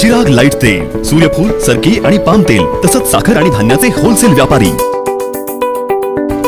Chirag light तेल सूर्यफूल सरकी आणि पाम तेल तसंच साखर आणि धान्याचे होलसेल व्यापारी.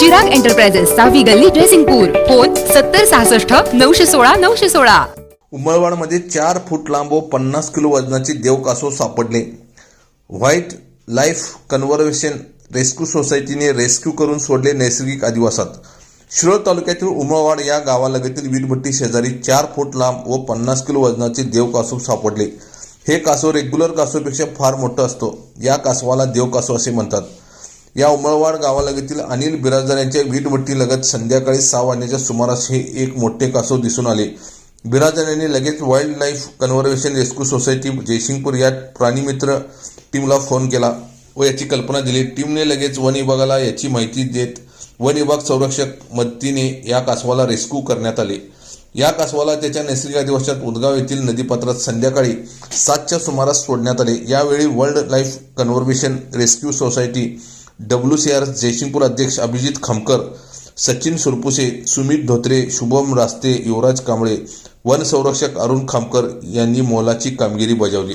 चिराग एंटरप्राइजेस सहावी गल्ली ड्रेसिंगपूर फोन सत्तर सहासष्ट नऊशे सोळा नऊशे सोळा. उमरवाडमध्ये चार फूट लांब व पन्नास किलो वजनाचे देवकासव सापडले. व्हाईट लाईफ कन्व्हर्वेशन रेस्क्यू सोसायटीने रेस्क्यू करून सोडले नैसर्गिक अधिवासात शिरोळ तालुक्यातील उमळवाड या गावालगतील वीटभट्टी शेजारी चार फूट लांब व पन्नास किलो वजनाचे देवकासव सापडले. हे कासव रेग्युलर कासवपेक्षा फार मोठं असतो. या कासवाला देवकासव असे म्हणतात. या उमळवाड गावालगतील अनिल बिराजदार यांच्या वीटभट्टीलगत संध्याकाळी सहा वाजण्याच्या सुमारास हे एक मोठे कासव दिसून आले. बिराजदार यांनी लगेच wildlife conservation rescue society Jaysingpur या प्राणीमित्र टीमला फोन केला. व याची कल्पना दिली. टीमने लगेच वन विभागाला याची माहिती देत वन विभाग संरक्षक मदतीने या कासवाला रेस्क्यू करण्यात आले. या कासवाला त्याच्या नैसर्गिक अधिवासात उदगाव येथील नदीपात्रात संध्याकाळी सातच्या सुमारास सोडण्यात आले. यावेळी world life conservation rescue society W C R Jaysingpur अध्यक्ष अभिजित खमकर सचिन सुरपुसे सुमित धोत्रे शुभम रास्ते युवराज कांबळे वन संरक्षक अरुण खामकर यांनी मोलाची कामगिरी बजावली.